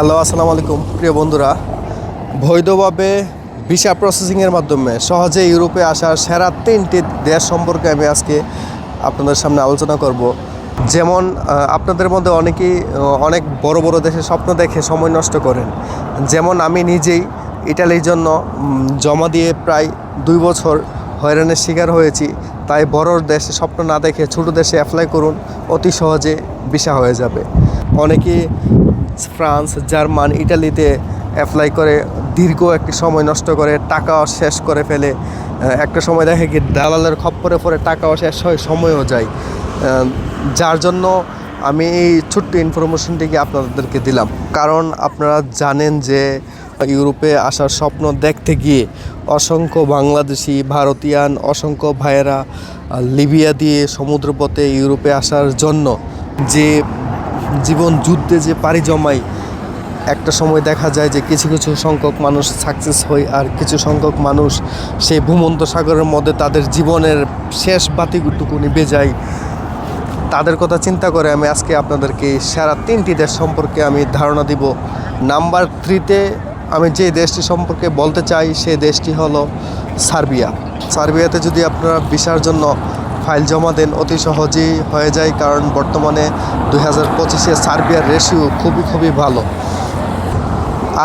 Hello আসসালামু আলাইকুম প্রিয় বন্ধুরা। বৈধভাবে ভিসা প্রসেসিংয়ের মাধ্যমে সহজে ইউরোপে আসার সেরা তিনটি দেশ সম্পর্কে আমি আজকে আপনাদের সামনে আলোচনা করব। যেমন আপনাদের মধ্যে অনেকেই অনেক বড় বড় দেশে স্বপ্ন দেখে সময় নষ্ট করেন। যেমন, আমি নিজেই ইটালির জন্য জমা দিয়ে প্রায় দুই বছর হয়রানির শিকার হয়েছি। তাই বড় দেশে স্বপ্ন না দেখে ছোটো দেশে অ্যাপ্লাই করুন, অতি সহজে ভিসা হয়ে যাবে। অনেকেই ফ্রান্স, জার্মান, ইটালিতে অ্যাপ্লাই করে, দীর্ঘ একটি সময় নষ্ট করে, টাকাও শেষ করে ফেলে। একটা সময় দেখে কি দালালের খপ্পরে পরে টাকাও শেষ হয়, সময়ও যায়। যার জন্য আমি এই ছোট্ট ইনফরমেশনটিকে আপনাদেরকে দিলাম। কারণ আপনারা জানেন যে ইউরোপে আসার স্বপ্ন দেখতে গিয়ে অসংখ্য বাংলাদেশি, ভারতীয়ান, অসংখ্য ভাইয়েরা লিবিয়া দিয়ে সমুদ্রপথে ইউরোপে আসার জন্য যে জীবন যুদ্ধে যে পাড়ি জমায়, একটা সময় দেখা যায় যে কিছু কিছু সংখ্যক মানুষ সাকসেস হয় আর কিছু সংখ্যক মানুষ সেই ভূমন্ত সাগরের মধ্যে তাদের জীবনের শেষ বাতিটুকু নিভে যায়। তাদের কথা চিন্তা করে আমি আজকে আপনাদেরকে সারা তিনটি দেশ সম্পর্কে আমি ধারণা দিব। নাম্বার থ্রিতে আমি যে দেশটি সম্পর্কে বলতে চাই সেই দেশটি হলো সার্বিয়া। সার্বিয়াতে যদি আপনারা ভিসার জন্য ফাইল জমা দেন, অতি সহজেই হয়ে যায়, কারণ বর্তমানে দুই হাজার পঁচিশে সার্বিয়ার রেশিও খুবই খুবই ভালো।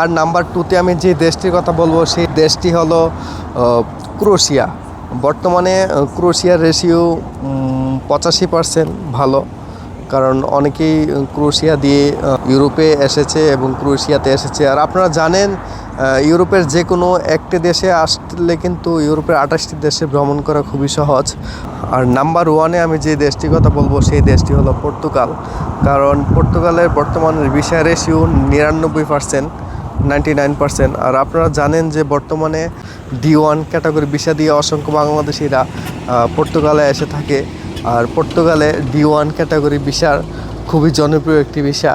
আর নাম্বার টুতে আমি যে দেশটির কথা বলব, সেই দেশটি হলো ক্রোশিয়া। বর্তমানে ক্রোশিয়ার রেশিও পঁচাশি পার্সেন্ট ভালো। কারণ অনেকেই ক্রোয়েশিয়া দিয়ে ইউরোপে এসেছে এবং ক্রোয়েশিয়াতে এসেছে। আর আপনারা জানেন ইউরোপের যে কোনো একটি দেশে আসলে কিন্তু ইউরোপের আঠাশটি দেশে ভ্রমণ করা খুবই সহজ। আর নাম্বার ওয়ানে আমি যে দেশটির কথা বলব, সেই দেশটি হলো পর্তুগাল। কারণ পর্তুগালের বর্তমানের ভিসা রেশিও নিরানব্বই পার্সেন্ট। নাইনটি নাইন পার্সেন্ট আর আপনারা জানেন যে বর্তমানে ডি ওয়ান ক্যাটাগরি ভিসা দিয়ে অসংখ্য বাংলাদেশিরা পর্তুগালে এসে থাকে। আর পর্তুগালে ডি ওয়ান ক্যাটাগরি ভিসার খুবই জনপ্রিয় একটি ভিসা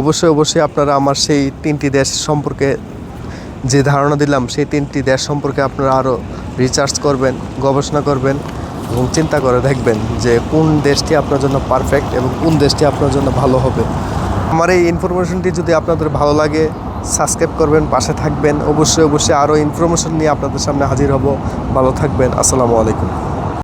অবশ্যই অবশ্যই আপনারা আমার সেই তিনটি দেশ সম্পর্কে যে ধারণা দিলাম, সেই তিনটি দেশ সম্পর্কে আপনারা আরও রিসার্চ করবেন, গবেষণা করবেন এবং চিন্তা করে দেখবেন যে কোন দেশটি আপনার জন্য পারফেক্ট এবং কোন দেশটি আপনার জন্য ভালো হবে। আমার এই ইনফরমেশনটি যদি আপনাদের ভালো লাগে সাবস্ক্রাইব করবেন, পাশে থাকবেন। অবশ্যই অবশ্যই আরও ইনফরমেশন নিয়ে আপনাদের সামনে হাজির হব। ভালো থাকবেন। আসসালামু আলাইকুম।